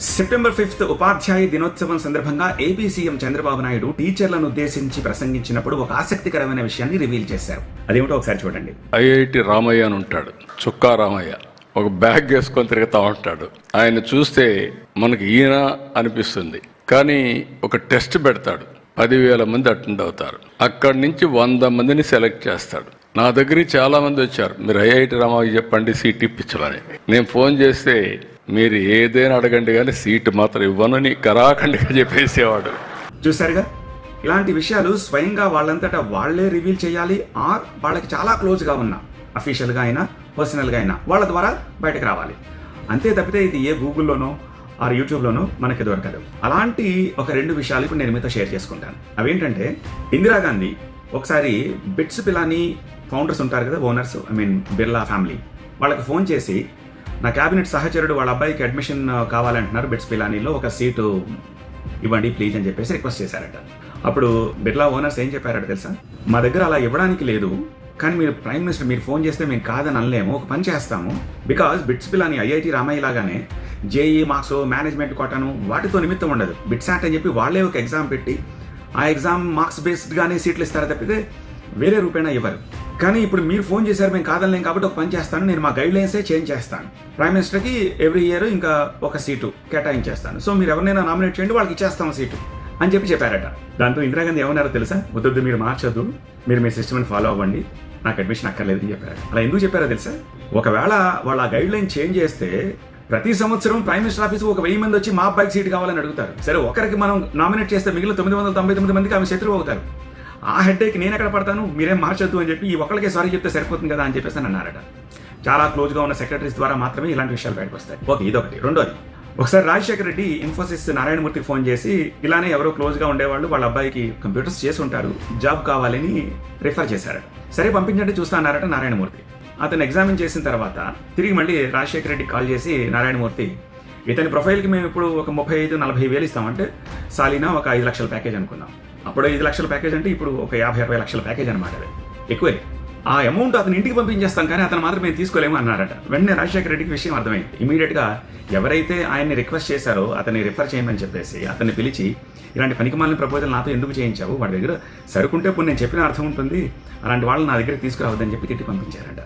September fifth ఉపాధ్యాయ దినోత్సవం సందర్భంగా ఏపీ సీఎం చంద్రబాబు నాయుడు టీచర్లను ఉద్దేశించి ప్రసంగించినప్పుడు ఒక ఆసక్తికరమైన విషయాన్ని రివీల్ చేశారు. అదేమిటో ఒకసారి చూడండి. ఐఐటి రామయ్య అని ఉంటాడు. చుక్కా రామయ్య. ఒక బ్యాగ్ వేసుకొని తిరుగుతూ ఉంటాడు. ఆయన చూస్తే మనకి ఈయన అనిపిస్తుంది. కానీ ఒక టెస్ట్ పెడతాడు. పదివేల మంది అటెండ్ అవుతారు. అక్కడి నుంచి వంద మందిని సెలెక్ట్ చేస్తాడు. నా దగ్గరికి చాలా మంది వచ్చారు. మీరు ఐఐటి రామయ్య చెప్పండి సీట్ ఇప్పించమని. నేను ఫోన్ చేస్తే మీరు ఏదైనా అడగండి కానీ సీటు మాత్రం ఇవ్వనని కరాఖండిగా చెప్పేసేవాడు. చూసారుగా ఇలాంటి విషయాలు స్వయంగా వాళ్ళంతటా వాళ్ళే రివీల్ చేయాలి. ఆర్ వాళ్ళకి చాలా క్లోజ్గా ఉన్న. అఫీషియల్గా అయినా పర్సనల్గా అయినా వాళ్ళ ద్వారా బయటకు రావాలి. అంతే తప్పితే ఇది ఏ గూగుల్లోనో ఆర్ యూట్యూబ్లోనో మనకి దొరకదు. అలాంటి ఒక రెండు విషయాలు ఇప్పుడు నేను మీతో షేర్ చేసుకుంటాను. అవేంటంటే ఇందిరాగాంధీ ఒకసారి బిట్స్ పిలాని ఫౌండర్స్ ఉంటారు కదా owners I mean Birla family. వాళ్ళకి ఫోన్ చేసి నా క్యాబినెట్ సహచరుడు వాళ్ళ అబ్బాయికి అడ్మిషన్ కావాలంటున్నారు బిట్స్ పిలానీలో ఒక సీటు ఇవ్వండి ప్లీజ్ అని చెప్పేసి రిక్వెస్ట్ చేశారట. అప్పుడు బిర్లా ఓనర్స్ ఏం చెప్పారట తెలుసా? మా దగ్గర అలా ఇవ్వడానికి లేదు కానీ మీరు ప్రైమ్ మినిస్టర్ మీరు ఫోన్ చేస్తే మేము కాదని అనలేము ఒక పని చేస్తాము. బికాస్ బిట్స్ పిల్లని ఐఐటి రామయ్య లాగానే జేఈ మార్క్స్ మేనేజ్మెంట్ కొట్టను వాటితో నిమిత్తం ఉండదు. బిట్సాట్ అని చెప్పి వాళ్ళే ఒక ఎగ్జామ్ పెట్టి ఆ ఎగ్జామ్ మార్క్స్ బేస్డ్గానే సీట్లు ఇస్తారు తప్పితే వేరే రూపేణా ఇవ్వరు. కానీ ఇప్పుడు మీరు ఫోన్ చేశారు మేము కాదనలేం కాబట్టి ఒక పని చేస్తాను నేను మా గైడ్ లైన్సే చేంజ్ చేస్తాను. ప్రైమ్ మినిస్టర్కి ఎవ్రీ ఇయర్ ఇంకా ఒక సీటు కేటాయించేస్తాను. సో మీరు ఎవరినైనా నామినేట్ చేయండి వాళ్ళకి ఇచ్చేస్తాం సీటు అని చెప్పి చెప్పారట. దాంతో ఇందిరాగాంధీ ఏమన్నారో తెలుసా? వద్దొద్దు మీరు మార్చొద్దు మీరు మీ సిస్టమ్ని ఫాలో అవ్వండి నాకు అడ్మిషన్ అక్కర్లేదని చెప్పారు అలా ఎందుకు చెప్పారో తెలుసా? ఒకవేళ వాళ్ళ గైడ్ లైన్ చేంజ్ చేస్తే ప్రతి సంవత్సరం ప్రైమ్ మినిస్టర్ ఆఫీస్ ఒక వెయ్యి మంది వచ్చి మా అబ్బాయికి సీట్ కావాలని అడుగుతారు. సరే ఒకరికి మనం నామినేట్ చేస్తే మిగిలిన తొమ్మిది వందల తొంభై తొమ్మిది మందికి ఆమె శత్రువు అవుతారు. ఆ హెడ్ఏక్ నేను ఎక్కడ పడతాను? మీరేం మార్చొద్దు అని చెప్పి ఈ ఒక్కరికే సారీ చెప్తే సరిపోతుంది కదా అని చెప్పేసి అని అన్నారట. చాలా క్లోజ్గా ఉన్న సెక్రటరీస్ ద్వారా మాత్రమే ఇలాంటి విషయాలు బయటకు వస్తాయి ఓకే ఇదొకటి. రెండోది. ఒకసారి రాజశేఖర రెడ్డి ఇన్ఫోసిస్ నారాయణమూర్తికి ఫోన్ చేసి ఇలానే ఎవరో క్లోజ్గా ఉండేవాళ్ళు వాళ్ళ అబ్బాయికి కంప్యూటర్స్ చేసి ఉంటారు జాబ్ కావాలని రిఫర్ చేశారట. సరే పంపించండి చూస్తా అన్నారట నారాయణమూర్తి. అతను ఎగ్జామిన్ చేసిన తర్వాత తిరిగి మళ్ళీ రాజశేఖర రెడ్డికి కాల్ చేసి నారాయణమూర్తి ఇతని ప్రొఫైల్కి మేము ఇప్పుడు ఒక ముప్పై ఐదు నలభై వేలు ఇస్తామంటే సాలినా ఒక ఐదు లక్షల ప్యాకేజ్ అనుకుందాం. అప్పుడు ఐదు లక్షల ప్యాకేజ్ అంటే ఇప్పుడు ఒక యాభై అరవై లక్షల ప్యాకేజ్ అనమాట అది. ఎక్కువే. ఆ అమౌంట్ అతని ఇంటికి పంపించేస్తాం కానీ అతను మాత్రం మేము తీసుకోలేము అన్నారట వెంటనే రాజశేఖర రెడ్డికి విషయం అర్థమైంది. ఇమీడియట్గా ఎవరైతే ఆయన్ని రిక్వెస్ట్ చేశారో అతన్ని రిఫర్ చేయమని చెప్పేసి అతన్ని పిలిచి ఇలాంటి పనికిమాలిన ప్రపోజల్ నాతో ఎందుకు చేయించావు? వాడి దగ్గర సరుకుంటే ఇప్పుడు నేను చెప్పిన అర్థం ఉంటుంది. అలాంటి వాళ్ళని నా దగ్గరికి తీసుకురావద్దని చెప్పి తిట్టి పంపించారట.